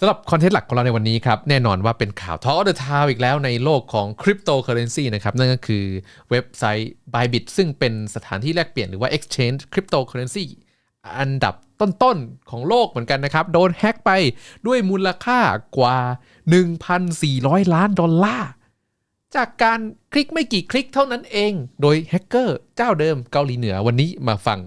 สำหรับคอนเทนต์หลักของเราในวันนี้ครับ แน่นอนว่าเป็นข่าวทอเดอะทาวอีกแล้วในโลกของคริปโตเคอเรนซีนะครับ นั่นก็คือเว็บไซต์ Bybit ซึ่งเป็นสถานที่แลกเปลี่ยนหรือว่า Exchange Cryptocurrency อันดับต้นๆ ของโลกเหมือนกันนะครับ โดนแฮ็กไปด้วยมูลค่ากว่า 1,400 ล้านดอลลาร์ จากการคลิกไม่กี่คลิกเท่านั้นเอง โดยแฮกเกอร์เจ้าเดิมเกาหลีเหนือวันนี้มาฟัง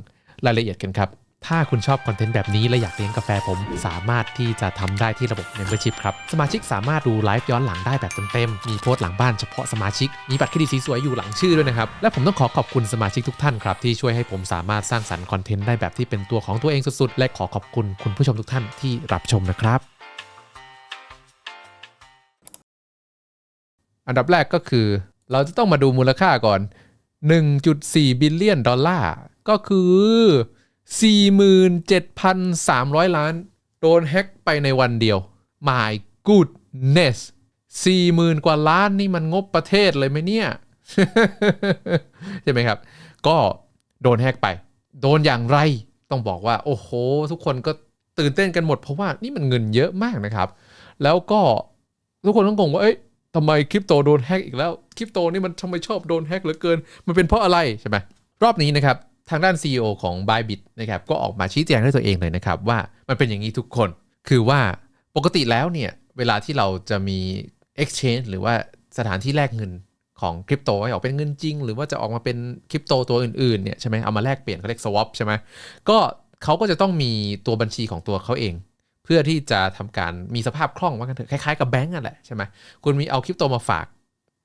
รายละเอียดกันครับ ถ้าคุณชอบคอนเทนต์แบบนี้และอยากเลี้ยงกาแฟผม สามารถที่จะทำได้ที่ระบบ Membership ครับ สมาชิกสามารถดูไลฟ์ย้อนหลังได้แบบเต็มๆ มีโพสต์หลังบ้านเฉพาะสมาชิก มีบัตรเครดิตสีสวยอยู่หลังชื่อด้วยนะครับ และผมต้องขอขอบคุณสมาชิกทุกท่านครับ ที่ช่วยให้ผมสามารถสร้างสรรค์คอนเทนต์ได้แบบที่เป็นตัวของตัวเองสุดๆ และขอขอบคุณคุณผู้ชมทุกท่านที่รับชมนะครับ อันดับแรกก็คือ เราจะต้องมาดูมูลค่าก่อน 1.4 บิลเลียนดอลลาร์ก็คือ 47,300 ล้าน โดนแฮ็กไปในวันเดียว My goodness 40,000 กว่าล้านนี่มันงบประเทศเลยไหมเนี่ย ใช่ไหมครับ ก็โดนแฮ็กไป โดนอย่างไร ต้องบอกว่า โอ้โห ทุกคนก็ตื่นเต้นกันหมดเพราะว่านี่มันเงินเยอะมากนะครับ แล้วก็ทุกคนต้องงงว่า เอ้ยทำไมคริปโตโดนแฮ็กอีกแล้ว คริปโตนี่มันทำไมชอบโดนแฮ็กเหลือเกิน มันเป็นเพราะอะไรใช่ไหมรอบนี้นะครับ ทางด้าน CEO ของ Bybit นะครับก็ออกมาชี้แจงด้วยตัวเองเลยนะครับ ว่ามันเป็นอย่างนี้ทุกคน คือว่าปกติแล้วเนี่ย เวลาที่เราจะมี exchange หรือว่าสถานที่แลกเงินของคริปโตให้ออกเป็นเงินจริง หรือว่าจะออกมาเป็นคริปโตตัวอื่นๆเนี่ยใช่ไหมเอามาแลกเปลี่ยนเขาเรียก swap ใช่ไหมก็เขาก็จะต้องมีตัวบัญชีของตัวเขาเอง เพื่อที่จะทำการมีสภาพคล่องว่ากันเถอะคล้ายๆกับแบงก์นั่นแหละใช่ไหมคุณมีเอาคริปโตมาฝาก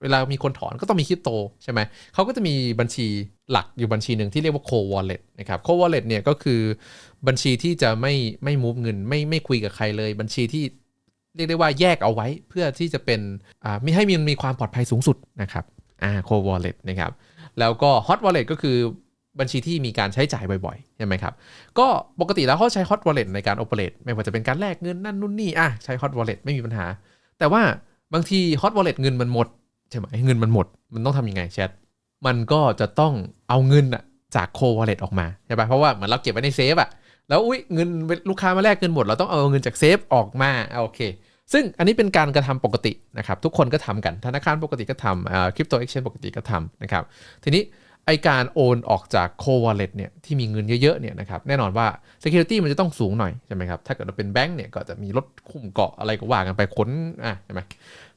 เวลามีคนถอนก็ต้องมีคริปโตใช่ไหมเขาก็จะมีบัญชี หลักอยู่บัญชีหนึ่งที่เรียกว่า co wallet นะครับ co wallet เนี่ยก็คือบัญชีที่จะไม่ไม่ move เงิน ไม่ไม่คุยกับใครเลย บัญชีที่เรียกได้ว่าแยกเอาไว้เพื่อที่จะเป็นอ่าไม่ให้มันมีความปลอดภัยสูงสุดนะครับอ่า co wallet นะครับ แล้วก็ hot wallet ก็คือบัญชีที่มีการใช้จ่ายบ่อยๆ ใช่ไหมครับ ก็ปกติแล้วเขาใช้ hot wallet ในการ operate ไม่ว่าจะเป็นการแลกเงินนั่นนู่นนี่อะใช้ hot wallet ไม่มีปัญหา แต่ว่าบางที hot wallet เงินมันหมดใช่ไหมเงินมันหมด มันต้องทำยังไงแชท มันก็จะต้องเอาเงินอะจากโควอลเล็ตออกมาใช่ปะเพราะว่าเหมือนเราเก็บไว้ในเซฟอะแล้วอุ้ยเงินลูกค้ามาแลกเงินหมดเราต้องเอาเงินจากเซฟออกมาโอเค ซึ่งอันนี้เป็นการกระทำปกตินะครับ ทุกคนก็ทำกันธนาคารปกติก็ทำคริปโตเอ็กชแนนปกติก็ทำนะครับ ทีนี้ไอการโอนออกจากโควอลเล็ตเนี่ยที่มีเงินเยอะๆเนี่ยนะครับแน่นอนว่า Security มันจะต้องสูงหน่อยใช่ไหมครับถ้าเกิดเราเป็นแบงก์เนี่ยก็จะมีรถคุ้มเกาะอะไรก็ว่ากันไปค้นอะใช่ไหม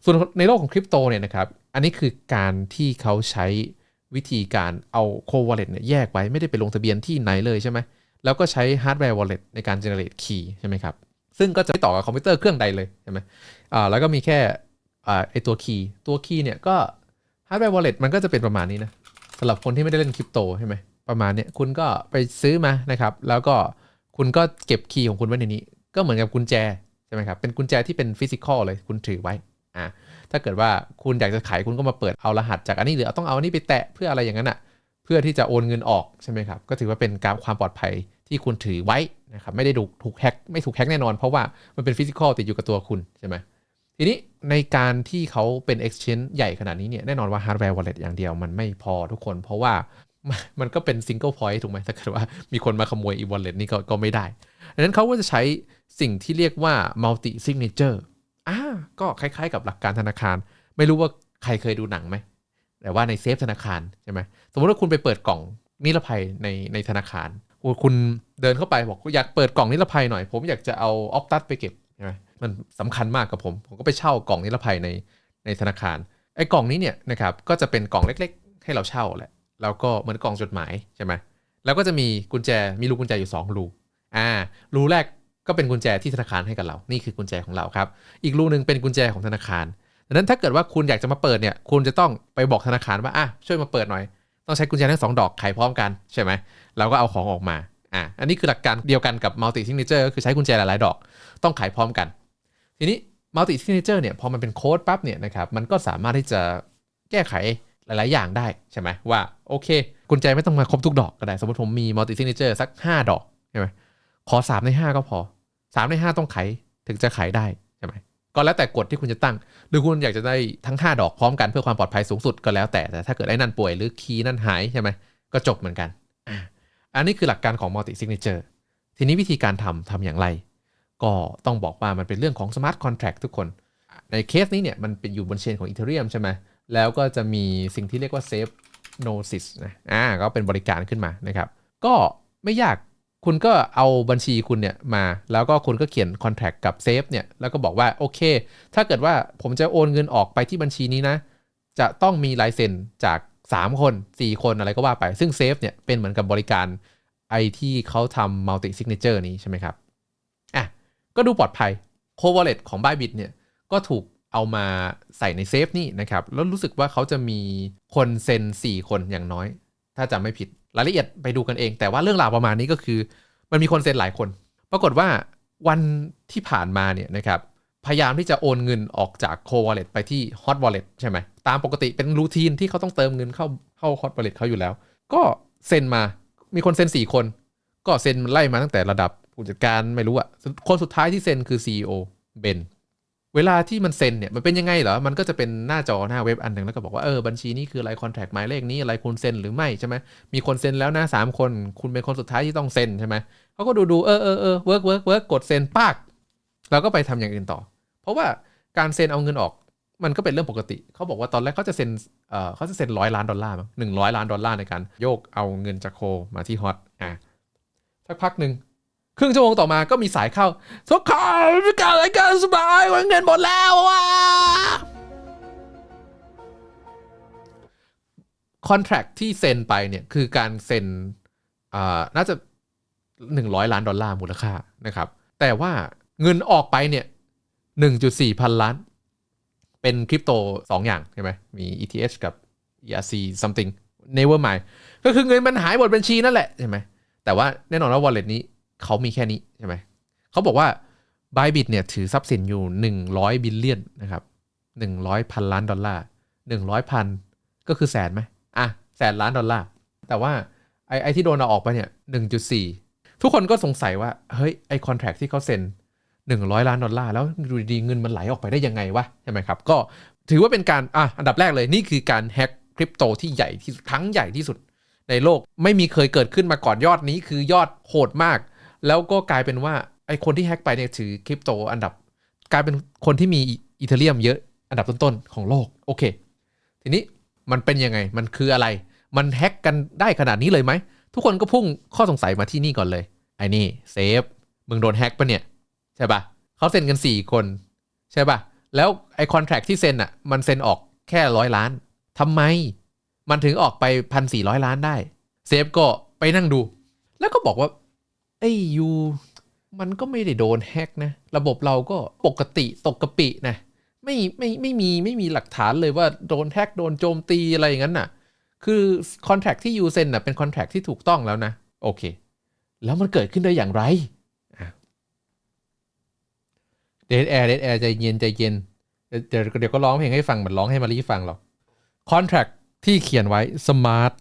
ส่วนในโลกของคริปโตเนี่ยนะครับอันนี้คือการที่เขาใช้ วิธีการเอาโควอลเล็ตเนี่ยแยกไว้ไม่ได้ไปลงทะเบียนที่ไหนเลยใช่ไหมแล้วก็ใช้ฮาร์ดแวร์วอลเล็ตในการ generate key ใช่ไหมครับ ซึ่งก็จะไม่ต่อกับคอมพิวเตอร์เครื่องใดเลยใช่ไหมอ่าแล้วก็มีแค่อ่าไอตัวคีย์ตัวคีย์เนี่ยก็ฮาร์ดแวร์วอลเล็ตมันก็จะเป็นประมาณนี้นะสำหรับคนที่ไม่ได้เล่นคริปโตใช่ไหมประมาณเนี้ยคุณก็ไปซื้อมานะครับ แล้วก็คุณก็เก็บคีย์ของคุณไว้ในนี้ ก็เหมือนกับกุญแจใช่ไหมครับเป็นกุญแจที่เป็นฟิสิกอลเลยคุณถือไว้อ่า ถ้าเกิดว่าคุณอยากจะขายคุณก็มาเปิดเอารหัสจากอันนี้หรือต้องเอาอันนี้ไปแตะเพื่ออะไรอย่างนั้นอะเพื่อที่จะโอนเงินออกใช่ไหมครับก็ถือว่าเป็นการความปลอดภัยที่คุณถือไว้นะครับไม่ได้ถูกถูกแฮ็กไม่ถูกแฮ็กแน่นอน เพราะว่ามันเป็นฟิสิกอลติดอยู่กับตัวคุณใช่ไหมทีนี้ในการที่เขาเป็น exchange ใหญ่ขนาดนี้เนี่ยแน่นอนว่า hardware wallet อย่างเดียวมันไม่พอทุกคน เพราะว่ามันก็เป็น single point ถูกไหมถ้าเกิดว่ามีคนมาขโมยอี wallet นี่ก็ก็ไม่ได้ดังนั้นเขาก็จะใช้สิ่งที่เรียกว่า multi signature อ่าก็คล้าย ๆ กับหลักการธนาคาร ไม่รู้ว่าใครเคยดูหนังไหมแต่ว่าในเซฟธนาคารใช่ไหมสมมติว่าคุณไปเปิดกล่องนิรภัยในในธนาคารคุณเดินเข้าไปบอกอยากเปิดกล่องนิรภัยหน่อย ผมอยากจะเอาออฟตัสไปเก็บใช่ไหมมันสำคัญมากกับผม ผมก็ไปเช่ากล่องนิรภัยในในธนาคารไอ้กล่องนี้เนี่ยนะครับก็จะเป็นกล่องเล็ก ๆ ให้เราเช่าแหละแล้วก็เหมือนกล่องจดหมายใช่ไหมแล้วก็จะมีกุญแจมีรูกุญแจอยู่ 2 รูอ่ารูแรก ก็เป็นกุญแจที่ธนาคารให้กับเรา นี่คือกุญแจของเราครับ อีกรูหนึ่งเป็นกุญแจของธนาคารดังนั้นถ้าเกิดว่าคุณอยากจะมาเปิดเนี่ย คุณจะต้องไปบอกธนาคารว่าอะช่วยมาเปิดหน่อย ต้องใช้กุญแจทั้งสองดอกไขพร้อมกันใช่ไหมเราก็เอาของออกมา อะ อันนี้คือหลักการเดียวกันกับ multi signature ก็คือใช้กุญแจหลายๆดอก ต้องไขพร้อมกัน ทีนี้ multi signature เนี่ยพอมันเป็นโค้ดปั๊บเนี่ยนะครับมันก็สามารถที่จะแก้ไขหลาย ๆ อย่างได้ใช่ไหมว่าโอเค กุญแจไม่ต้องมาครบทุกดอกก็ได้ สมมติผมมี multi signature สัก 5 ดอกใช่ไหมขอ 3 ใน 5 ก็พอ 3 ใน 5 ต้องไขถึงจะไขได้ใช่ไหมก็แล้วแต่กฎที่คุณจะตั้ง หรือคุณอยากจะได้ทั้ง 5 ดอกพร้อมกันเพื่อความปลอดภัยสูงสุดก็แล้วแต่แต่ถ้าเกิดไอ้นั่นป่วยหรือคีย์นั่นหายใช่ไหมก็จบเหมือนกัน อันนี้คือหลักการของ multi signature ทีนี้วิธีการทำทำอย่างไร ก็ต้องบอกว่ามันเป็นเรื่องของ smart contract ทุกคน ในเคสนี้เนี่ยมันเป็นอยู่บนเชนของ Ethereum ใช่ไหมแล้วก็จะมีสิ่งที่เรียกว่า Safe Notice นะอ่าก็เป็นบริการขึ้นมานะครับ ก็ไม่ยาก คุณก็เอาบัญชีคุณเนี่ยมา แล้วก็คุณก็เขียน contract กับ Safe เนี่ยแล้วก็บอกว่าโอเค ถ้าเกิดว่าผมจะโอนเงินออกไปที่บัญชีนี้นะ จะต้องมีลายเซ็นจาก 3 คน 4 คนอะไรก็ว่าไป ซึ่ง Safe เนี่ยเป็นเหมือนกับบริการไอที่เขาทำ multi signature นี้ใช่ไหมครับอะก็ดูปลอดภัย c o wallet ของ Bybit เนี่ยก็ถูกเอามาใส่ในเซฟนี่นะครับ แล้วรู้สึกว่าเขาจะมีคนเซ็น 4 คนอย่างน้อย ถ้าจำไม่ผิด รายละเอียดไปดูกันเอง แต่ว่าเรื่องราวประมาณนี้ก็คือ มันมีคนเซ็นหลายคน ปรากฏว่าวันที่ผ่านมาเนี่ยนะครับพยายามที่จะโอนเงินออกจาก c o wallet ไปที่ hot wallet ใช่ไหมตามปกติเป็นรูทีนที่เขาต้องเติมเงินเข้าเข้า hot wallet เขาอยู่แล้ว ก็เซ็นมามีคนเซ็น 4 คน ก็เซ็นไล่มาตั้งแต่ระดับผู้จัดการไม่รู้อะคนสุดท้ายที่เซ็นคือ CEO เบน เวลาที่มันเซ็นเนี่ยมันเป็นยังไงเหรอ มันก็จะเป็นหน้าจอหน้าเว็บอันหนึ่งแล้วก็บอกว่าเออบัญชีนี้คืออะไรคอนแทคหมายเลขนี้อะไรคุณเซ็นหรือไม่ใช่ไหมมีคนเซ็นแล้วนะสามคนคุณเป็นคนสุดท้ายที่ต้องเซ็นใช่ไหมเขาก็ดูดูเออเออเออเวิร์กเวิร์กเวิร์กกดเซ็นปากเราก็ไปทำอย่างอื่นต่อ เพราะว่าการเซ็นเอาเงินออก มันก็เป็นเรื่องปกติเขาบอกว่าตอนแรกเขาจะเซ็นเออเขาจะเซ็นร้อยล้านดอลลาร์มั้งหนึ่งร้อยล้านดอลลาร์ในการโยกเอาเงินจากโคมาที่ฮอตอะสักพักหนึ่ง ครึ่งชั่วโมงต่อมาก็มีสายเข้าทุกคนมีการอะไรกันสบายวันเงินหมดแล้วว่ะคอนแท c t ที่เซ็นไปเนี่ยคือการเซ็นอ่าน่าจะ 100 ล้านดอลลาร์มูลค่านะครับ แต่ว่าเงินออกไปเนี่ย 1.4 พันล้าน เป็นคริปโต 2 อย่างใช่ไหมมี ETH กับ ERC something never mind ก็คือเงินมันหายหมดบัญชีนั่นแหละใช่ไหมแต่ว่าแน่นอนว่า wallet นี้ เขามีแค่นี้ใช่ไหมเขาบอกว่า Bybit เนี่ยถือทรัพย์สินอยู่ 100 บิลเลียนนะครับ100 พันล้านดอลลาร์100 พันก็คือแสนไหมอะแสนล้านดอลลาร์ แต่ว่าไอ้ไอที่โดนเอาออกไปเนี่ย 1.4 ทุกคนก็สงสัยว่า เฮ้ย ไอคอนแทคที่เขาเซ็น 100 ล้านดอลลาร์ แล้วดูดีเงินมันไหลออกไปได้ยังไงวะ ใช่ไหมครับ ก็ถือว่าเป็นการ อะ อันดับแรกเลย นี่คือการแฮ็กคริปโตที่ใหญ่ที่สุดครั้งใหญ่ที่สุดในโลก ไม่มีเคยเกิดขึ้นมาก่อนยอดนี้คือยอดโหดมาก แล้วก็กลายเป็นว่าไอคนที่แฮ็กไปเนี่ยถือคริปโตอันดับ กลายเป็นคนที่มีอีเทเรียมเยอะอันดับต้นๆของโลกโอเค ทีนี้มันเป็นยังไงมันคืออะไร มันแฮ็กกันได้ขนาดนี้เลยไหม ทุกคนก็พุ่งข้อสงสัยมาที่นี่ก่อนเลย ไอ้นี่เซฟมึงโดนแฮ็กปะเนี่ย ใช่ปะเขาเซ็นกัน 4 คน ใช่ปะแล้วไอคอนแท c t ที่เซ็นอะมันเซ็นออกแค่ร้อยล้านทำไม มันถึงออกไปพันสี่ร้อยล้านได้ เซฟก็ไปนั่งดู แล้วก็บอกว่า ไอ้ยูมันก็ไม่ได้โดนแฮกนะ ระบบเราก็ปกติตกกระปินะ ไม่ไม่ไม่มีไม่มีหลักฐานเลยว่าโดนแฮกโดนโจมตีอะไรอย่างนั้นน่ะ คือคอนแท c t ที่ยูเซ็นน่ะเป็นคอนแท c t ที่ถูกต้องแล้วนะ โอเค แล้วมันเกิดขึ้นได้อย่างไรเดดแอร์เดดแอร์ใจเย็นใจเย็นเดี๋ยวเดี๋ยวก็ร้องเพลงให้ฟังเหมือนร้องให้มารีฟังหรอกคอนแท c t ที่เขียนไว้ smart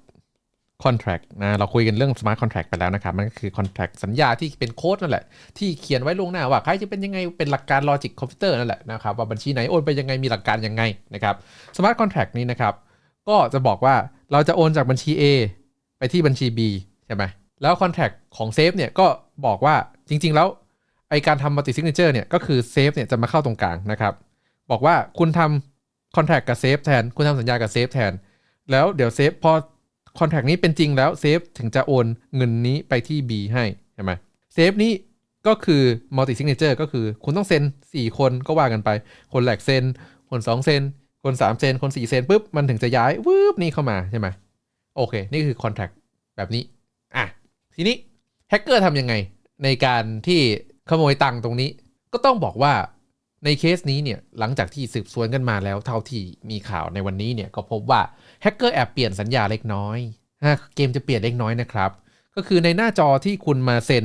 contract นะเราคุยกันเรื่อง smart contract ไปแล้วนะครับ มันก็คือ contract สัญญาที่เป็นโค้ดนั่นแหละ ที่เขียนไว้ล่วงหน้าว่าใครจะเป็นยังไงเป็นหลักการ logic computer นั่นแหละนะครับว่าบัญชีไหนโอนไปยังไงมีหลักการยังไงนะครับ smart contract นี้นะครับ ก็จะบอกว่าเราจะโอนจากบัญชี A ไปที่บัญชี B ใช่ไหมแล้ว contract ของ Safe เนี่ยก็บอกว่าจริง ๆ แล้วไอการทำ multi signature เนี่ยก็คือ Safe เนี่ยจะมาเข้าตรงกลางนะครับ บอกว่าคุณทำ contract กับ Safe แทน คุณทำสัญญากับ Safe แทน แล้วเดี๋ยว Safe พอ คอนแท c t นี้เป็นจริงแล้วเซฟถึงจะโอนเงินนี้ไปที่ B ให้ใช่ไหมเซฟนี้ก็คือ multi signature ก็คือคุณต้องเซ็น 4 คนก็ว่ากันไป คนแรกเซ็น คน2เซ็น คน3เซ็น คน4เซ็นปุ๊บ มันถึงจะย้ายวืบนี่เข้ามาใช่ไหมโอเค นี่คือคอนแท c t แบบนี้ อะ ทีนี้แฮกเกอร์ทำยังไง ในการที่ขโมยตังค์ตรงนี้ ก็ต้องบอกว่าในเคสนี้เนี่ยหลังจากที่สืบสวนกันมาแล้วเท่าที่มีข่าวในวันนี้เนี่ยก็พบว่า แฮกเกอร์แอบเปลี่ยนสัญญาเล็กน้อยเกมจะเปลี่ยนเล็กน้อยนะครับ ก็คือในหน้าจอที่คุณมาเซ็น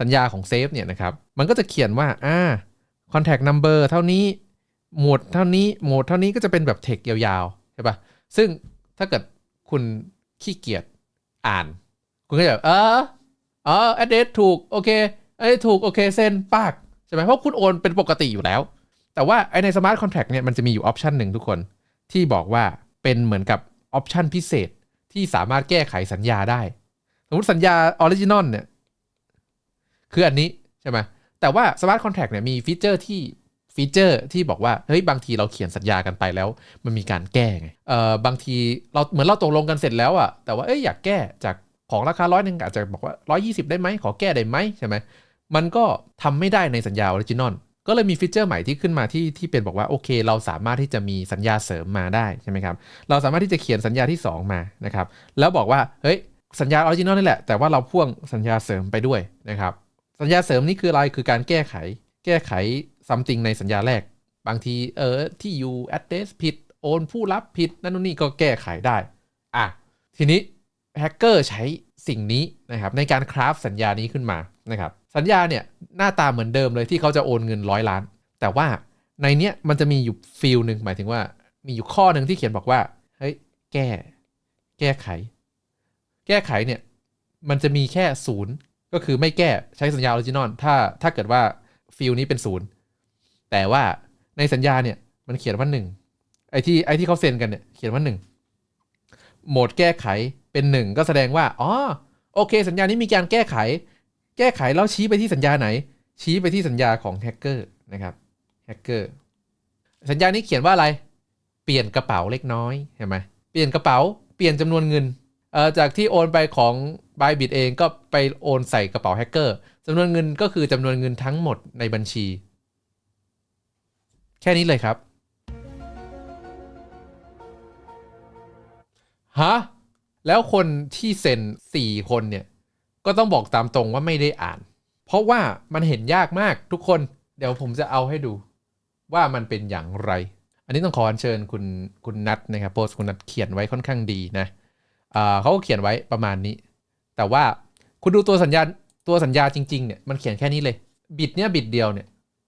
สัญญาของเซฟเนี่ยนะครับ มันก็จะเขียนว่าอ่า contact number เท่านี้หมวดเท่านี้หมวดเท่านี้ก็จะเป็นแบบเทคยาวๆใช่ปะซึ่งถ้าเกิดคุณขี้เกียจอ่าน คุณก็จะเอออ๋อ address ถูก โอเคเอ้ยถูก โอเคเซ็นปากใช่ไหมเพราะคุณโอนเป็นปกติอยู่แล้ว แต่ว่าไอใน smart contract เนี่ยมันจะมีอยู่ออปชันหนึ่งทุกคนที่บอกว่า เป็นเหมือนกับออปชันพิเศษที่สามารถแก้ไขสัญญาได้ สมมติสัญญาออริจินอลเนี่ย คืออันนี้ใช่ไหมแต่ว่า smart contract เนี่ยมีฟีเจอร์ที่ฟีเจอร์ที่บอกว่าเฮ้ยบางทีเราเขียนสัญญากันไปแล้ว มันมีการแก้ไงเอ่อบางทีเราเหมือนเราตกลงกันเสร็จแล้วอะแต่ว่าเอ้ยอยากแก้จากของราคาร้อยหนึ่งอาจจะบอกว่า 120 ได้ไหมขอแก้ได้ไหมใช่ไหมมันก็ทำไม่ได้ในสัญญาออริจินอล ก็เลยมีฟีเจอร์ใหม่ที่ขึ้นมาที่ที่เป็นบอกว่าโอเค เราสามารถที่จะมีสัญญาเสริมมาได้ใช่ไหมครับเราสามารถที่จะเขียนสัญญาที่ 2 มานะครับแล้วบอกว่าเฮ้ยสัญญาออริจินอลนี่แหละแต่ว่าเราพ่วงสัญญาเสริมไปด้วยนะครับสัญญาเสริมนี่คืออะไรคือการแก้ไข แก้ไข something ในสัญญาแรก บางทีเออที่อยู่ address ผิดโอนผู้รับผิดนั่นนู่นนี่ก็แก้ไขได้อะทีนี้แฮกเกอร์ใช้สิ่งนี้นะครับในการคราฟสัญญานี้ขึ้นมานะครับ สัญญาเนี่ยหน้าตาเหมือนเดิมเลยที่เขาจะโอนเงินร้อยล้าน แต่ว่าในเนี้ยมันจะมีอยู่ฟิลหนึ่งหมายถึงว่า มีอยู่ข้อหนึ่งที่เขียนบอกว่าเฮ้ยแก้ แก้ไข แก้ไขเนี่ยมันจะมีแค่ศูนย์ก็คือไม่แก้ใช้สัญญาออริจินอลถ้าถ้าเกิดว่าฟิลนี้เป็นศูนย์แต่ว่าในสัญญาเนี่ยมันเขียนว่าหนึ่งไอ้ที่ไอ้ที่เขาเซ็นกันเนี่ยเขียนว่าหนึ่งโหมดแก้ไขเป็นหนึ่งก็แสดงว่าอ๋อโอเค สัญญานี้มีการแก้ไข แก้ไขแล้วชี้ไปที่สัญญาไหน ชี้ไปที่สัญญาของแฮกเกอร์นะครับแฮกเกอร์สัญญานี้เขียนว่าอะไร เปลี่ยนกระเป๋าเล็กน้อยเห็นไหมเปลี่ยนกระเป๋า เปลี่ยนจำนวนเงินเอ่อจากที่โอนไปของ Bybit เองก็ไปโอนใส่กระเป๋าแฮกเกอร์จำนวนเงินก็คือจำนวนเงินทั้งหมดในบัญชี แค่นี้เลยครับฮะแล้วคนที่เซ็น4คนเนี่ย ก็ต้องบอกตามตรงว่าไม่ได้อ่าน เพราะว่ามันเห็นยากมากทุกคน เดี๋ยวผมจะเอาให้ดู ว่ามันเป็นอย่างไร อันนี้ต้องขออัญเชิญคุณคุณนัทนะครับโพสคุณนัทเขียนไว้ค่อนข้างดีนะเขาก็เขียนไว้ประมาณนี้ แต่ว่าคุณดูตัวสัญญาตัวสัญญาจริงๆเนี่ยมันเขียนแค่นี้เลย บิตเนี่ยบิตเดียวเนี่ย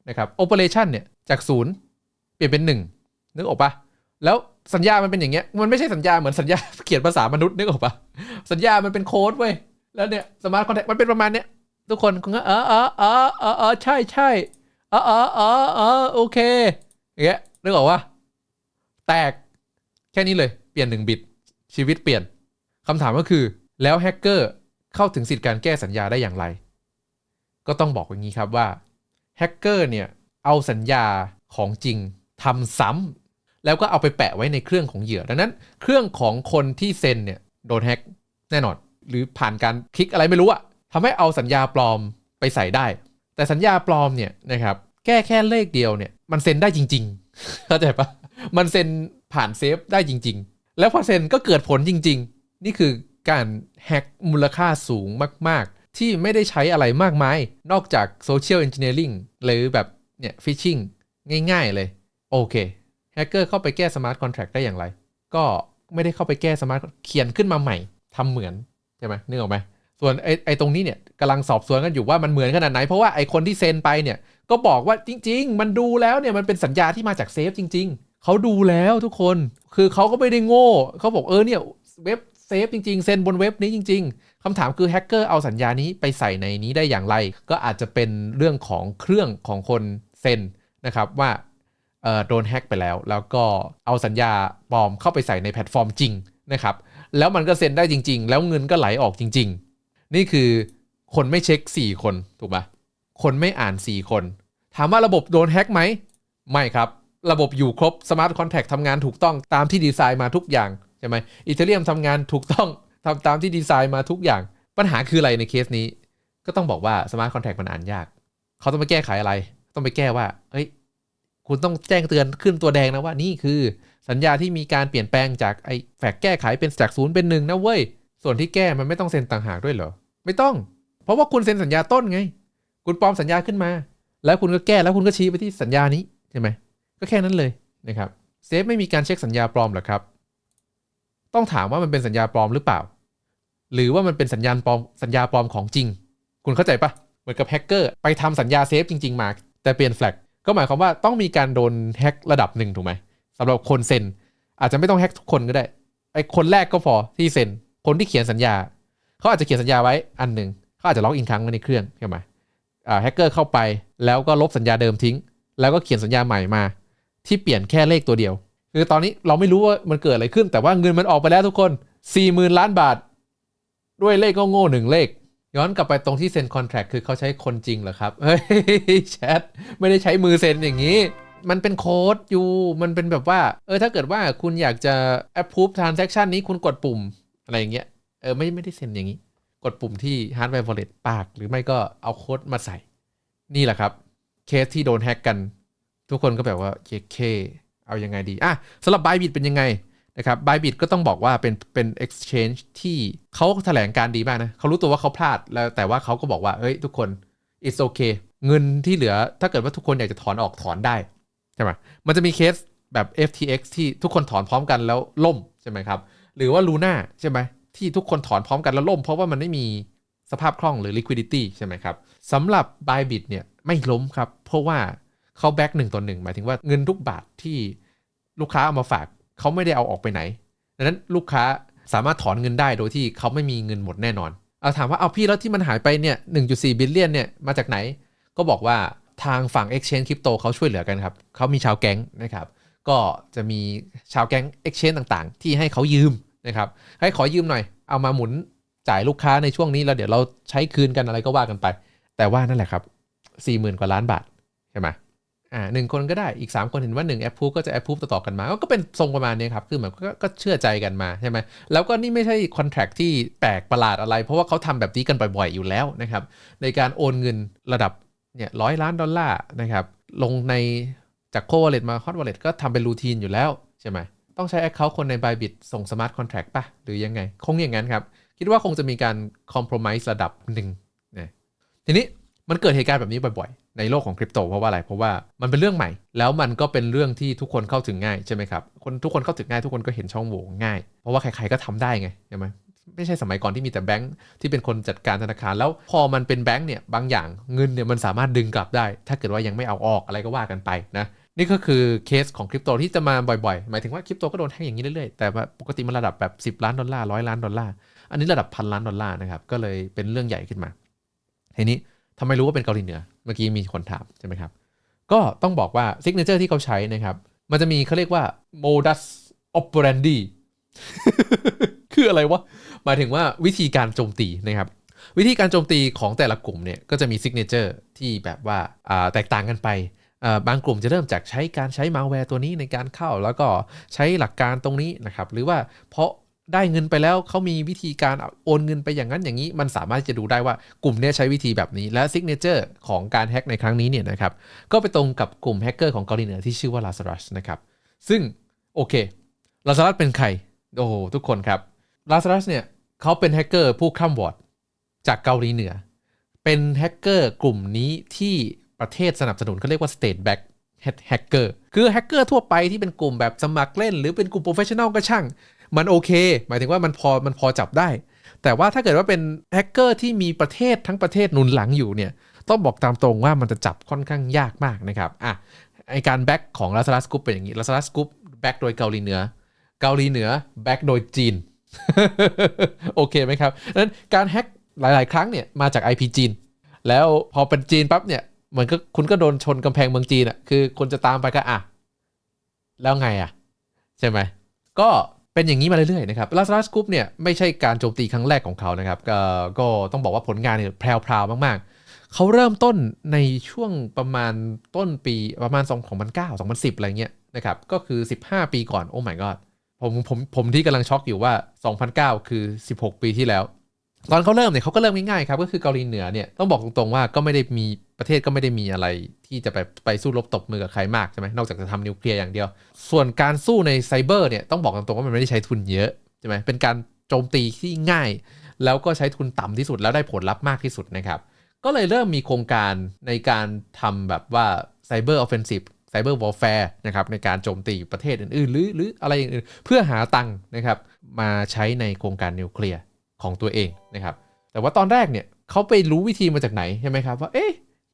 นะครับโอเปอเรชันเนี่ยจากศูนย์เปลี่ยนเป็นหนึ่งนึกออกปะแล้วสัญญามันเป็นอย่างเงี้ย มันไม่ใช่สัญญาเหมือนสัญญาเขียนภาษามนุษย์นึกออกปะสัญญามันเป็นโค้ดเว้ย แล้วเนี่ยสมาร์ทคอนแทคมันเป็นประมาณเนี้ยทุกคนคุณก็เออเออเออเออเออใช่ใช่เออเออเออเออโอเคอย่างเงี้ยนึกออกว่าแตกแค่นี้เลยเปลี่ยนหนึ่งบิตชีวิตเปลี่ยนคำถามก็คือ แล้วแฮกเกอร์เข้าถึงสิทธิการแก้สัญญาได้อย่างไร ก็ต้องบอกอย่างนี้ครับว่าแฮกเกอร์เนี่ยเอาสัญญาของจริงทำซ้ำแล้วก็เอาไปแปะไว้ในเครื่องของเหยื่อ ดังนั้น เครื่องของคนที่เซ็นเนี่ยโดนแฮกแน่นอน หรือผ่านการคลิกอะไรไม่รู้อะทำให้เอาสัญญาปลอมไปใส่ได้ แต่สัญญาปลอมเนี่ยนะครับแก้แค่เลขเดียวเนี่ยมันเซ็นได้จริงๆเข้าใจปะมันเซ็นผ่านเซฟได้จริง ๆ แล้วพอเซ็นก็เกิดผลจริง ๆ นี่คือการแฮกมูลค่าสูงมาก ๆ ที่ไม่ได้ใช้อะไรมากมาย นอกจากโซเชียลเอนจิเนียริงหรือแบบเนี่ยฟิชชิงง่าย ๆ เลย โอเคแฮกเกอร์เข้าไปแก้สมาร์ทคอนแท็กได้อย่างไร ก็ไม่ได้เข้าไปแก้สมาร์ทเขียนขึ้นมาใหม่ทำเหมือน ใช่ไหมนึกออกไหมส่วนไอ้ไอ้ตรงนี้เนี่ยกำลังสอบสวนกันอยู่ว่ามันเหมือนขนาดไหน เพราะว่าไอ้คนที่เซ็นไปเนี่ยก็บอกว่าจริง ๆ มันดูแล้วเนี่ยมันเป็นสัญญาที่มาจากเซฟจริง ๆ เขาดูแล้วทุกคนคือเขาก็ไม่ได้โง่เขาบอกเออเนี่ยเว็บเซฟจริง ๆ เซ็นบนเว็บนี้จริง ๆ คำถามคือแฮกเกอร์เอาสัญญานี้ไปใส่ในนี้ได้อย่างไร ก็อาจจะเป็นเรื่องของเครื่องของคนเซ็นนะครับว่าโดนแฮกไปแล้ว แล้วก็เอาสัญญาปลอมเข้าไปใส่ในแพลตฟอร์มจริงนะครับ แล้วมันก็เซ็นได้จริง ๆ แล้วเงินก็ไหลออกจริง ๆ นี่คือคนไม่เช็ค 4 คนถูกปะคนไม่อ่าน 4 คน ถามว่าระบบโดนแฮ็กไหม ไม่ครับ ระบบอยู่ครบ Smart Contract ทำงานถูกต้องตามที่ดีไซน์มาทุกอย่างใช่ไหมอีเทเรียมทำงานถูกต้องทำตามที่ดีไซน์มาทุกอย่าง ปัญหาคืออะไรในเคสนี้ ก็ต้องบอกว่า Smart Contract มันอ่านยาก เขาต้องไปแก้ไขอะไร ต้องไปแก้ว่าเฮ้ยคุณต้องแจ้งเตือนขึ้นตัวแดงนะว่านี่คือ สัญญาที่มีการเปลี่ยนแปลงจากไอ้แฟกแก้ไขเป็นจากศูนย์เป็นหนึ่งนะเว้ย ส่วนที่แก้มันไม่ต้องเซ็นต่างหากด้วยเหรอ ไม่ต้อง เพราะว่าคุณเซ็นสัญญาต้นไง คุณปลอมสัญญาขึ้นมา แล้วคุณก็แก้แล้วคุณก็ชี้ไปที่สัญญานี้ใช่ไหมก็แค่นั้นเลยนะครับเซฟไม่มีการเช็คสัญญาปลอมหรอครับ ต้องถามว่ามันเป็นสัญญาปลอมหรือเปล่า หรือว่ามันเป็นสัญญาณปลอมสัญญาปลอมของจริง คุณเข้าใจปะเหมือนกับแฮกเกอร์ไปทำสัญญาเซฟจริง ๆ มา แต่เปลี่ยนแฟลกก็หมายความว่าต้องมีการโดนแฮกระดับหนึ่งถูกไหม สำหรับคนเซ็น อาจจะไม่ต้องแฮกทุกคนก็ได้ไอ้คนแรกก็พอที่เซ็น คนที่เขียนสัญญาเขาอาจจะเขียนสัญญาไว้อันหนึ่งเขาอาจจะล็อกอินครั้งไว้ในเครื่องใช่ไหมอ่าแฮกเกอร์เข้าไปแล้วก็ลบสัญญาเดิมทิ้ง แล้วก็เขียนสัญญาใหม่มา ที่เปลี่ยนแค่เลขตัวเดียว คือตอนนี้เราไม่รู้ว่ามันเกิดอะไรขึ้น แต่ว่าเงินมันออกไปแล้วทุกคน4 0,000ล้านบาท ด้วยเลขก็โง่หนึ่งเลข ย้อนกลับไปตรงที่เซ็นคอนแท c t คือเขาใช้คนจริงเหรอครับเฮ้ยแชทไม่ได้ใช้มือเซ็นอย่างนี้ มันเป็นโค้ดอยู่มันเป็นแบบว่า เออถ้าเกิดว่าคุณอยากจะ approve transaction นี้คุณกดปุ่มอะไรอย่างเงี้ยเออไม่ไม่ได้เซ็นอย่างนี้ กดปุ่มที่ hardware wallet ปาก หรือไม่ก็เอาโค้ดมาใส่ นี่แหละครับ เคสที่โดนแฮกกัน ทุกคนก็แบบว่าเคเคเอายังไงดีอะสำหรับ Bybit เป็นยังไงนะครับ Bybit ก็ต้องบอกว่าเป็นเป็น exchange ที่เขาแถลงการดีมากนะเขารู้ตัวว่าเขาพลาดแล้วแต่ว่าเขาก็บอกว่าเฮ้ยทุกคน it's okay เงินที่เหลือถ้าเกิดว่าทุกคนอยากจะถอนออกถอนได้ ใช่ไหมมันจะมีเคสแบบ FTX ที่ทุกคนถอนพร้อมกันแล้วล่มใช่ไหมครับ หรือว่า Luna ใช่ไหมที่ทุกคนถอนพร้อมกันแล้วล่ม เพราะว่ามันไม่มีสภาพคล่องหรือ liquidity ใช่ไหมครับสำหรับ Bybit เนี่ยไม่ล้มครับ เพราะว่าเขาแบ็กหนึ่งต่อหนึ่งหมายถึงว่าเงินทุกบาทที่ลูกค้าเอามาฝากเขาไม่ได้เอาออกไปไหนดังนั้นลูกค้าสามารถถอนเงินได้โดยที่เขาไม่มีเงินหมดแน่นอน เอาถามว่าเอาพี่แล้วที่มันหายไปเนี่ย 1.4 บิลเลียนเนี่ยมาจากไหน ก็บอกว่า ทางฝั่ง Exchange Crypto เขาช่วยเหลือกันครับเขามีชาวแก๊งนะครับ ก็จะมีชาวแก๊ง Exchange ต่างๆ ที่ให้เขายืมนะครับให้ขอยืมหน่อยเอามาหมุนจ่ายลูกค้าในช่วงนี้แล้วเดี๋ยวเราใช้คืนกันอะไรก็ว่ากันไป แต่ว่านั่นแหละครับ40,000 กว่าล้านบาทใช่ไหมอ่าหนึ่งคนก็ได้อีก 3 คนเห็นว่า1แอปพูก็จะแอปพูต่อๆกันมา ก็เป็นทรงประมาณนี้ครับ คือเหมือนก็เชื่อใจกันมาใช่ไหมแล้วก็นี่ไม่ใช่คอนแท็กที่แปลกประหลาดอะไร เพราะว่าเขาทำแบบนี้กันบ่อยๆอยู่แล้วนะครับในการโอนเงินระดับ เนี่ยร้อยล้านดอลลาร์นะครับ ลงในจากโควอลเล็ตมาฮอตวลเล็ตก็ทำเป็นรูทีนอยู่แล้วใช่ไหมต้องใช้ Account คนใน Bybit ส่ง Smart Contract ป่ะ หรือยังไง คงอย่างนั้นครับ คิดว่าคงจะมีการ compromise ระดับหนึ่งนะทีนี้มันเกิดเหตุการณ์แบบนี้บ่อยๆ ในโลกของคริปโตเพราะว่าอะไร เพราะว่ามันเป็นเรื่องใหม่ แล้วมันก็เป็นเรื่องที่ทุกคนเข้าถึงง่ายใช่ไหมครับ คนทุกคนเข้าถึงง่ายทุกคนก็เห็นช่องโหว่ง่าย เพราะว่าใครๆก็ทำได้ไงใช่ไหม ไม่ใช่สมัยก่อนที่มีแต่แบงค์ที่เป็นคนจัดการธนาคาร แล้วพอมันเป็นแบงค์เนี่ยบางอย่างเงินเนี่ยมันสามารถดึงกลับได้ ถ้าเกิดว่ายังไม่เอาออกอะไรก็ว่ากันไปนะนี่ก็คือเคสของคริปโตที่จะมาบ่อยๆ หมายถึงว่าคริปโตก็โดนแทงอย่างนี้เรื่อยๆ แต่ว่าปกติมันระดับแบบ 10 ล้านดอลลาร์ร้อยล้านดอลลาร์ อันนี้ระดับพันล้านดอลลาร์นะครับ ก็เลยเป็นเรื่องใหญ่ขึ้นมา ทีนี้ทำไมรู้ว่าเป็นเกาหลีเหนือ เมื่อกี้มีคนถามใช่ไหมครับ ก็ต้องบอกว่าซิกเนเจอร์ที่เขาใช้นะครับ มันจะมีเขาเรียกว่า modus operandi คืออะไรวะ หมายถึงว่าวิธีการโจมตีนะครับ วิธีการโจมตีของแต่ละกลุ่มเนี่ยก็จะมีซิกเนเจอร์ที่แบบว่าแตกต่างกันไปบางกลุ่มจะเริ่มจากใช้การใช้มาแวร์ตัวนี้ในการเข้า แล้วก็ใช้หลักการตรงนี้นะครับหรือว่าเพราะได้เงินไปแล้วเขามีวิธีการโอนเงินไปอย่างนั้นอย่างนี้ มันสามารถจะดูได้ว่ากลุ่มนี้ใช้วิธีแบบนี้และซิกเนเจอร์ของการแฮ็กในครั้งนี้เนี่ยนะครับก็ไปตรงกับกลุ่มแฮกเกอร์ของเกาหลีเหนือที่ชื่อว่า Lazarus นะครับซึ่งโอเค Lazarus เป็นใครโอ้โหทุกคนครับ Lazarus เนี่ย เขาเป็นแฮกเกอร์ผู้ข้ามวอร์ดจากเกาหลีเหนือ เป็นแฮกเกอร์กลุ่มนี้ที่ประเทศสนับสนุนเขาเรียกว่า state back แฮกเกอร์คือแฮกเกอร์ทั่วไปที่เป็นกลุ่มแบบสมัครเล่น หรือเป็นกลุ่มโปรเฟชชั่นอลก็ช่าง มันโอเค หมายถึงว่ามันพอมันพอจับได้ แต่ว่าถ้าเกิดว่าเป็นแฮกเกอร์ที่มีประเทศทั้งประเทศหนุนหลังอยู่เนี่ยต้องบอกตามตรงว่ามันจะจับค่อนข้างยากมากนะครับอะไอการแบ็กของ Lazarus Group เป็นอย่างนี้ Lazarus Group แบ็กโดยเกาหลีเหนือ เกาหลีเหนือแบ็กโดยจีน โอเคไหมครับนั้นการแฮ็กหลาย ๆ ครั้งเนี่ยมาจาก IP จีน แล้วพอเป็นจีนปั๊บเนี่ยเหมือนก็คุณก็โดนชนกำแพงเมืองจีนอะคือคนจะตามไปก็อะ แล้วไงอะ ใช่ไหม ก็เป็นอย่างนี้มาเรื่อย ๆ นะครับลาซาสกรุ๊ปเนี่ยไม่ใช่การโจมตีครั้งแรกของเขานะครับกก็ต้องบอกว่าผลงานเนี่ยแพรวๆมากๆ เขาเริ่มต้นในช่วงประมาณต้นปีประมาณ 2009 2010 อะไรเงี้ยนะครับ ก็คือ 15 ปีก่อน โอ้ my god ผมผมผมที่กำลังช็อกอยู่ว่า 2009 คือ 16 ปีที่แล้ว ตอนเขาเริ่มเนี่ยเขาก็เริ่มง่ายๆครับ ก็คือเกาหลีเหนือเนี่ยต้องบอกตรงๆว่าก็ไม่ได้มีประเทศก็ไม่ได้มีอะไรที่จะไปไปสู้รบตบมือกับใครมากใช่ไหมนอกจากจะทำนิวเคลียร์อย่างเดียว ส่วนการสู้ในไซเบอร์เนี่ยต้องบอกตรงๆว่ามันไม่ได้ใช้ทุนเยอะใช่ไหมเป็นการโจมตีที่ง่าย แล้วก็ใช้ทุนต่ำที่สุดแล้วได้ผลลัพธ์มากที่สุดนะครับก็เลยเริ่มมีโครงการในการทำแบบว่าไซเบอร์ออฟเฟนซีฟ เบอร์วอลแฟร์นะครับในการโจมตีประเทศอื่นๆ หรือหรืออะไรอย่างอื่นเพื่อหาตังค์นะครับมาใช้ในโครงการนิวเคลียร์ของตัวเองนะครับแต่ว่าตอนแรกเนี่ยเขาไปรู้วิธีมาจากไหนใช่ไหมครับว่าเอ๊ะ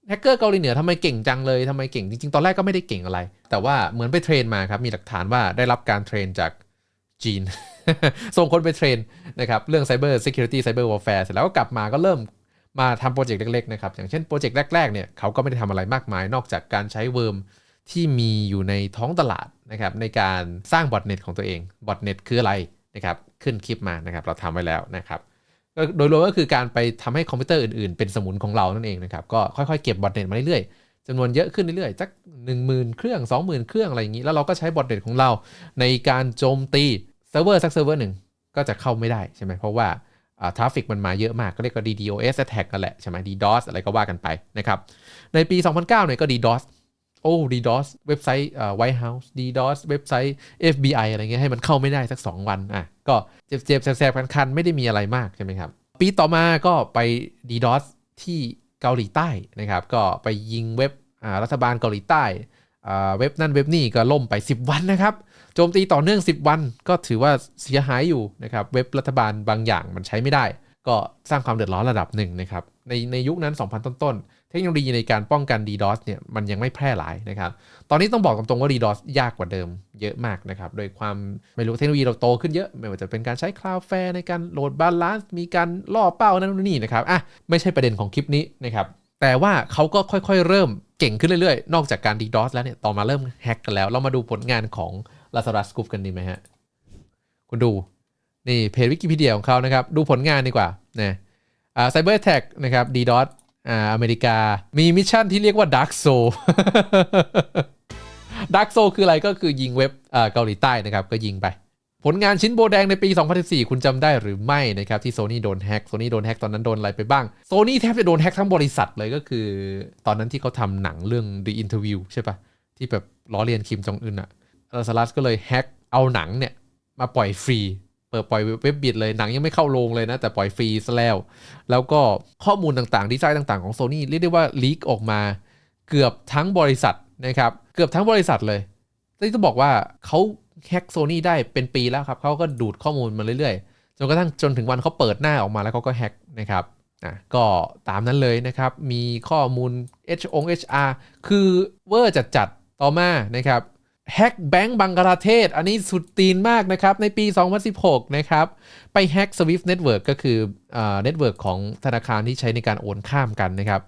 แฮกเกอร์เกาหลีเหนือทำไมเก่งจังเลยทำไมเก่งจริงๆ ตอนแรกก็ไม่ได้เก่งอะไร แต่ว่าเหมือนไปเทรนมาครับ มีหลักฐานว่าได้รับการเทรนจากจีน ส่งคนไปเทรนนะครับ เรื่อง Cyber Security Cyber Warfare เสร็จแล้วก็กลับมาก็เริ่มมาทำโปรเจกต์เล็กๆนะครับ อย่างเช่นโปรเจกต์แรกๆเนี่ยเขาก็ไม่ได้ทำอะไรมากมาย นอกจากการใช้เวิร์ม ที่มีอยู่ในท้องตลาดนะครับในการสร้างบอทเน็ตของตัวเองบอทเน็ตคืออะไรนะครับขึ้นคลิปมานะครับเราทำไว้แล้วนะครับโดยรวมก็คือการไปทำให้คอมพิวเตอร์อื่นๆ เป็นสมุนของเรานั่นเองนะครับก็ค่อยๆเก็บบอทเน็ตมาเรื่อยๆจำนวนเยอะขึ้นเรื่อยๆสัก1 0,000 เครื่อง 20,000 เครื่องอะไรอย่างนี้ แล้วเราก็ใช้บอทเน็ตของเรา ในการโจมตีเซิร์ฟเวอร์สักเซิร์ฟเวอร์หนึ่งก็จะเข้าไม่ได้ใช่ไหมเพราะว่าทราฟฟิกมันมาเยอะมากก็เรียกว่า DDoS attack กันแหละใช่ไหม DDoS อะไรก็ว่ากันไปนะครับในปี 2009เนี่ยก็ DDoS โอ้ DDoS เว็บไซต์ White House DDoS เว็บไซต์ FBI อะไรเงี้ยให้มันเข้าไม่ได้สัก 2 วันอะก็เจ็บๆแสบๆคันๆ ไม่ได้มีอะไรมากใช่ไหมครับ ปีต่อมาก็ไป DDoS ที่เกาหลีใต้นะครับ ก็ไปยิงเว็บรัฐบาลเกาหลีใต้เว็บนั่นเว็บนี่ก็ล่มไป 10 วันนะครับโจมตีต่อเนื่อง 10 วัน ก็ถือว่าเสียหายอยู่นะครับเว็บรัฐบาลบางอย่างมันใช้ไม่ได้ ก็สร้างความเดือดร้อนระดับหนึ่งนะครับในในยุคนั้น 2000 ต้นๆ เทคโนโลยีในการป้องกัน DDoS เนี่ยมันยังไม่แพร่หลายนะครับ ตอนนี้ต้องบอกตรงๆว่า DDoS ยากกว่าเดิมเยอะมากนะครับ โดยความไม่รู้เทคโนโลยีเราโตขึ้นเยอะ ไม่ว่าจะเป็นการใช้ Cloudflare ในการโหลดบาลานซ์มีการล่อเป้านั่นนี่นะครับอะไม่ใช่ประเด็นของคลิปนี้นะครับแต่ว่าเขาก็ค่อยๆ เริ่มเก่งขึ้นเรื่อยๆ นอกจากการ DDoS แล้วเนี่ยต่อมาเริ่มแฮกกันแล้ว เรามาดูผลงานของลาซารัสกูฟกันดีไหมฮะคุณดูนี่เพจวิกิพีเดียของเขานะครับดูผลงานดีกว่านะอ่าไซเบอร์แท็กนะครับดีด อ่าอเมริกามีมิชชั่นที่เรียกว่า Dark Soul Dark Soul คืออะไรก็คือยิงเว็บอ่าเกาหลีใต้นะครับ ก็ยิงไป ผลงานชิ้นโบแดงในปี 2014 คุณจำได้หรือไม่นะครับ ที่โซนี่โดนแฮกโซนี่โดนแฮกตอนนั้นโดนอะไรไปบ้างโซนี่แทบจะโดนแฮกทั้งบริษัทเลยก็คือ ตอนนั้นที่เขาทำหนังเรื่อง The Interview ใช่ปะที่แบบล้อเลียนคิมจองอึนอะลาซารัสก็เลยแฮกเอาหนังเนี่ยมาปล่อยฟรี เปิดปล่อยเว็บบิดเลยหนังยังไม่เข้าโรงเลยนะ แต่ปล่อยฟรีซะแล้ว แล้วก็ข้อมูลต่างๆ ดีไซน์ต่างๆของ Sony เรียกได้ว่าลีกออกมา เกือบทั้งบริษัทนะครับ เกือบทั้งบริษัทเลยที่ต้องบอกว่าเขาแฮ็กโซนี่ได้เป็นปีแล้วครับเขาก็ดูดข้อมูลมาเรื่อยๆจนกระทั่งจนถึงวันเขาเปิดหน้าออกมาแล้วเขาก็แฮ็กนะครับนะก็ตามนั้นเลยนะครับ มีข้อมูล H อง HR คือเวอร์จัดๆต่อมานะครับ แฮกแบงก์บังกลาเทศ อันนี้สุดตีนมากนะครับ ในปี 2016 นะครับ ไปแฮก Swift Network ก็คือเน็ตเวิร์กของธนาคารที่ใช้ในการโอนข้ามกันนะครับ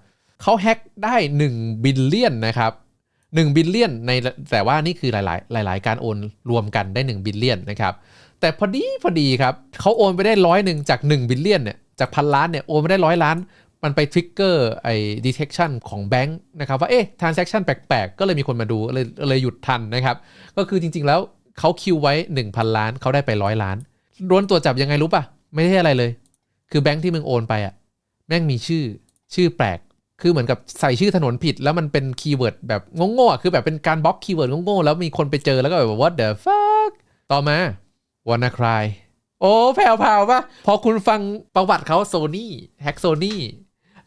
เขาแฮกได้ 1 บิลเลียนนะครับ1บิลเลียนในแต่ว่านี่คือหลายๆ หลาย ๆ การโอนรวมกันได้ 1 บิลเลียนนะครับ แต่พอดีพอดีครับเขาโอนไปได้ร้อยหนึ่งจาก 1 บิลเลียนเนี่ยจากพันล้านเนี่ยโอนไปได้ร้อยล้าน มันไปทริกเกอร์ไอ้ detection ของแบงค์นะครับว่าเอ๊ะ transaction แปลกๆ ก็เลยมีคนมาดูเลยเลยหยุดทันนะครับ ก็คือจริงๆแล้วเขาคิวไว้ 1,000 ล้านเขาได้ไปร้อยล้านร้วนตัวจับยังไงรู้ปะไม่ใช่อะไรเลย คือแบงค์ที่มึงโอนไปอะแม่งมีชื่อชื่อแปลก คือเหมือนกับใส่ชื่อถนนผิด แล้วมันเป็นคีย์เวิร์ดแบบงงๆอะคือแบบเป็นการบล็อกคีย์เวิร์ดงงๆแล้วมีคนไปเจอแล้วก็แบบ what the fuck ต่อมา wanna cry โอ้แผ่วๆป่ะพอคุณฟังประวัติเขาโซนี่แฮกโซนี่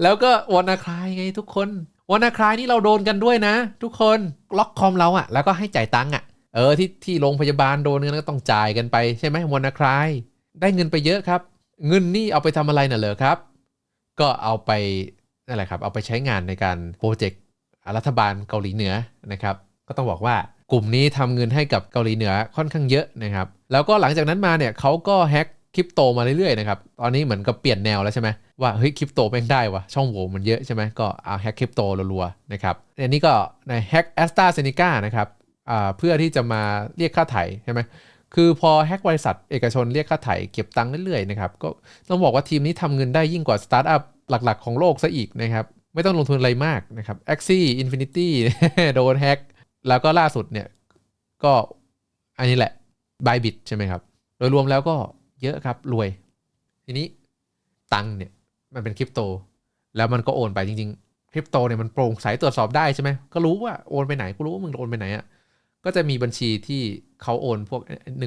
แล้วก็วานาคลายไงทุกคนวานาคลายนี่เราโดนกันด้วยนะ ทุกคนล็อกคอมเราอะแล้วก็ให้จ่ายตังค์อะเออที่ที่โรงพยาบาลโดนเงินก็ต้องจ่ายกันไปใช่ไหมวานาคลายได้เงินไปเยอะครับ เงินนี่เอาไปทำอะไรน่ะเหรอครับ ก็เอาไปนั่นแหละครับ เอาไปใช้งานในการโปรเจกต์รัฐบาลเกาหลีเหนือนะครับ ก็ต้องบอกว่ากลุ่มนี้ทำเงินให้กับเกาหลีเหนือค่อนข้างเยอะนะครับ แล้วก็หลังจากนั้นมาเนี่ยเขาก็แฮ็กคริปโตมาเรื่อยๆนะครับ ตอนนี้เหมือนกับเปลี่ยนแนวแล้วใช่ไหม ว่าเฮ้ยคริปโตแม่งได้วะช่องโหว่มันเยอะใช่ไหมก็เอาแฮกคริปโตรัวๆนะครับอันนี้ก็ในแฮกแอสตราเซเนกานะครับเพื่อที่จะมาเรียกค่าไถ่ใช่ไหมคือพอแฮกบริษัทเอกชนเรียกค่าไถ่เก็บตังค์เรื่อยๆนะครับก็ต้องบอกว่าทีมนี้ทำเงินได้ยิ่งกว่าสตาร์ทอัพหลักๆ ของโลกซะอีกนะครับไม่ต้องลงทุนอะไรมากนะครับ Axie Infinity โดนแฮกแล้วก็ล่าสุดเนี่ยก็อันนี้แหละ Bybit ใช่ไหมครับ โดยรวมแล้วก็เยอะครับรวย ทีนี้ตังเนี่ย มันเป็นคริปโต แล้วมันก็โอนไปจริงๆ คริปโตเนี่ยมันโปร่งใสตรวจสอบได้ใช่ไหมก็รู้ว่าโอนไปไหนกูรู้ว่ามึงโอนไปไหนอะ่ะก็จะมีบัญชีที่เขาโอนพวก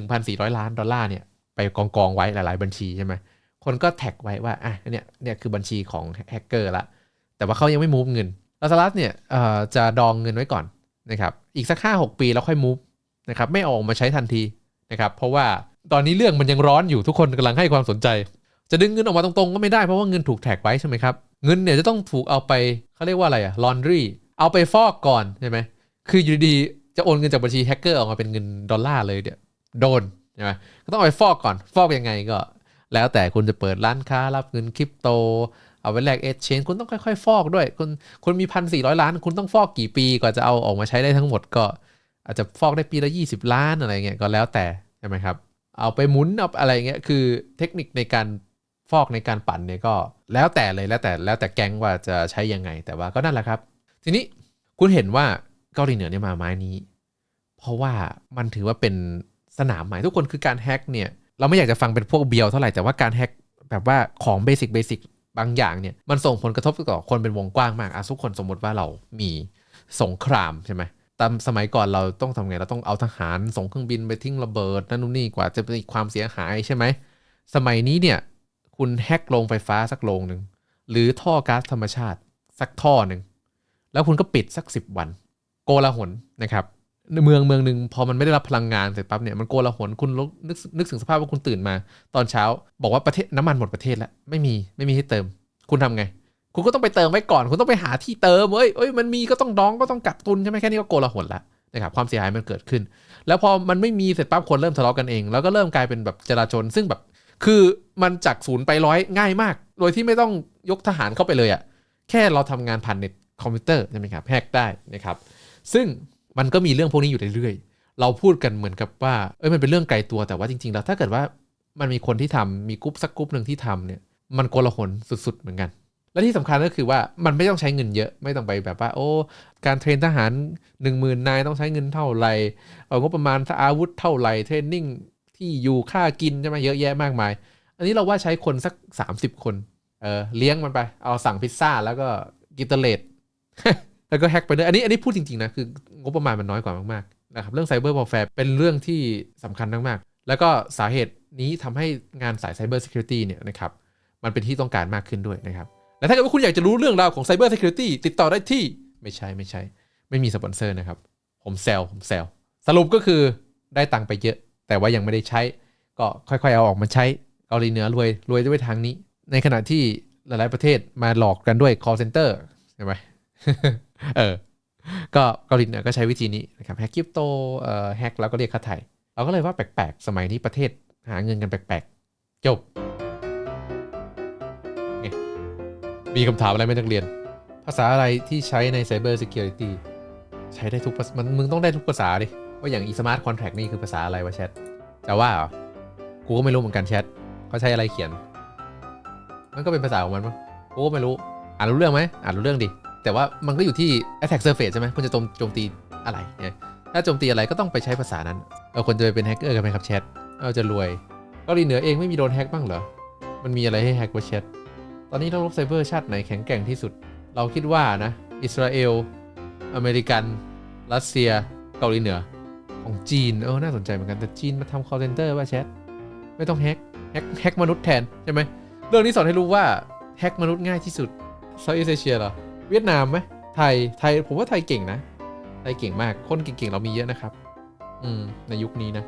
1,400 ล้านดอลลาร์เนี่ยไปกองกองไว้หลาย ๆ บัญชีใช่ไหมคนก็แท็กไว้ว่าอะเนี่ยเนี่ยคือบัญชีของแฮกเกอร์ละแต่ว่าเขายังไม่มูฟเงินลาซารัสเนี่ยจะดองเงินไว้ก่อนนะครับอีกสักห้าหกปีแล้วค่อยมูฟนะครับไม่ออกมาใช้ทันทีนะครับเพราะว่าตอนนี้เรื่องมันยังร้อนอยู่ทุกคนกำลังให้ความสนใจ จะดึงเงินออกมาตรงๆ ก็ไม่ได้เพราะว่าเงินถูกแท็กไว้ใช่ไหมครับ เงินเนี่ยจะต้องถูกเอาไปเขาเรียกว่าอะไรอะลอนดรีเอาไปฟอกก่อนใช่ไหมคืออยู่ดีจะโอนเงินจากบัญชีแฮกเกอร์ออกมาเป็นเงินดอลลาร์เลยเดี๋ยวโดนใช่ไหมก็ต้องเอาไปฟอกก่อน ฟอกยังไงก็ แล้วแต่คุณจะเปิดร้านค้ารับเงินคริปโต เอาไปแลกเอชเชนคุณต้องค่อยๆ ฟอกด้วย คุณคุณมีพันสี่ร้อยล้าน คุณต้องฟอกกี่ปีกว่าจะเอาออกมาใช้ได้ทั้งหมดก็ อาจจะฟอกได้ปีละยี่สิบล้านอะไรเงี้ยก็แล้วแต่ใช่ไหมครับเอาไปหมุนเอาอะไรเงี้ยคือเทคนิคในการ ฟอกในการปั่นเนี่ยก็แล้วแต่เลยแล้วแต่แล้วแต่แก๊งว่าจะใช้ยังไง แต่ว่าก็นั่นแหละครับ ทีนี้คุณเห็นว่าเกาหลีเหนือเนี่ยมาไม้นี้ เพราะว่ามันถือว่าเป็นสนามใหม่ทุกคนคือการแฮ็กเนี่ยเราไม่อยากจะฟังเป็นพวกเบียวเท่าไหร่แต่ว่าการแฮ็กแบบว่าของเบสิกเบสิกบางอย่างเนี่ยมันส่งผลกระทบต่อคนเป็นวงกว้างมากอะทุกคนสมมติว่าเรามีสงครามใช่ไหมตามสมัยก่อนเราต้องทำไงเราต้องเอาทหารส่งเครื่องบินไปทิ้งระเบิดนั่นนู่นนี่กว่าจะมีความเสียหายใช่ไหมสมัยนี้เนี่ย คุณแฮกโรงไฟฟ้าสักโรงหนึ่งหรือท่อก๊าซธรรมชาติสักท่อหนึ่งแล้วคุณก็ปิดสัก 10 วัน โกลาหลนะครับเมืองเมืองหนึ่งพอมันไม่ได้รับพลังงานเสร็จปั๊บเนี่ยมันโกลาหลคุณนึกนึกถึงสภาพว่าคุณตื่นมา ตอนเช้าบอกว่าประเทศน้ำมันหมดประเทศแล้วไม่มีไม่มีให้เติม คุณทำไง คุณก็ต้องไปเติมไว้ก่อน คุณต้องไปหาที่เติมเอ้ยเอ้ยมันมีก็ต้องดองก็ต้องกักตุนใช่ไหมแค่นี้ก็โกลาหลละนะครับความเสียหายมันเกิดขึ้น แล้วพอมันไม่มีเสร็จปั๊บคนเริ่มทะเลาะกันเอง แล้วก็เริ่มกลายเป็นแบบจราจนซึ่งแบบ คือมันจากศูนย์ไปร้อยง่ายมาก โดยที่ไม่ต้องยกทหารเข้าไปเลยอะแค่เราทำงานผ่านเน็ตคอมพิวเตอร์ใช่ไหมครับแฮกได้นะครับ ซึ่งมันก็มีเรื่องพวกนี้อยู่เรื่อยๆ เราพูดกันเหมือนกับว่า เอ้ยมันเป็นเรื่องไกลตัวแต่ว่าจริงๆ แล้วถ้าเกิดว่ามันมีคนที่ทำมีกรุ๊ปสักกรุ๊ปหนึ่งที่ทำเนี่ย มันโกลาหลสุดๆเหมือนกัน และที่สำคัญก็คือว่ามันไม่ต้องใช้เงินเยอะ ไม่ต้องไปแบบว่า โอ้ การเทรนทหาร 1 0,000นายต้องใช้เงินเท่าไหร่เอางบประมาณอาวุธเท่าไหร่เทรนนิ่ง ที่อยู่ค่ากินใช่ไหมเยอะแยะมากมาย อันนี้เราว่าใช้คนสัก 30 คนเออเลี้ยงมันไป เอาสั่งพิซซ่าแล้วก็กิตเลตแล้วก็แฮกไปเลยอันนี้อันนี้พูดจริง ๆ นะ คืองบประมาณมันน้อยกว่ามากๆนะครับเรื่องไซเบอร์ a r แฟร์เป็นเรื่องที่สำคัญมากๆ แล้วก็สาเหตุนี้ทำให้งานสายไซเบอร์ e c u r i t y เนี่ยนะครับมันเป็นที่ต้องการมากขึ้นด้วยนะครับและถ้าเกิดว่าคุณอยากจะรู้เรื่องราวของไซเบอร์ e c u r i t y ติดต่อได้ที่ไม่ใช่ไม่ใช่ ไม่มีสปอนเซอร์นะครับ ผมแซวผมแซวสรุปก็คือได้ตังค์ไปเยอะ แต่ว่ายังไม่ได้ใช้ ก็ค่อยๆเอาออกมาใช้เกาหลีเหนือรวยรวยด้วยทางนี้ ในขณะที่หลายๆประเทศมาหลอกกันด้วย call center ใช่ไหมเออก็เกาหลีเหนือก็ใช้วิธีนี้นะครับแฮกคริปโตเอ่อแฮกแล้วก็เรียกค่าไถ่เราก็เลยว่าแปลกๆ สมัยนี้ประเทศหาเงินกันแปลกๆ จบ มีคำถามอะไรไหมนักเรียน ภาษาอะไรที่ใช้ใน Cyber Security ใช้ได้ทุกภาษามันมึงต้องได้ทุกภาษาดิ ว่าอย่าง e-smart contract นี่คือภาษาอะไรวะแชทแต่ว่าเหรอกูก็ไม่รู้เหมือนกันแชทเขาใช้อะไรเขียน มันก็เป็นภาษาของมันมั้งกูก็ไม่รู้ อ่านรู้เรื่องไหมอ่านรู้เรื่องดิ แต่ว่ามันก็อยู่ที่ attack surface ใช่ไหมคุณจะโจมตีอะไรเนี่ยถ้าโจมตีอะไรก็ต้องไปใช้ภาษานั้น เราควรจะไปเป็นแฮกเกอร์กันไหมครับแชทเราจะรวยเกาหลีเหนือเองไม่มีโดนแฮกบ้างเหรอ มันมีอะไรให้แฮกวะแชท ตอนนี้เรารบไซเบอร์ชาติไหนแข็งแกร่งที่สุด เราคิดว่านะ อิสราเอล อเมริกัน รัสเซีย เกาหลีเหนือ ของจีน เออ น่าสนใจเหมือนกัน แต่จีนมาทำ call center ว่าแชท ไม่ต้องแฮก แฮกแฮกมนุษย์แทน ใช่ไหม เรื่องนี้สอนให้รู้ว่า แฮกมนุษย์ง่ายที่สุดเซาท์อีสเอเชียเหรอ เวียดนามไหม ไทย ไทย ผมว่าไทยเก่งนะ ไทยเก่งมาก คนเก่งๆ เรามีเยอะนะครับ อืม ในยุคนี้นะ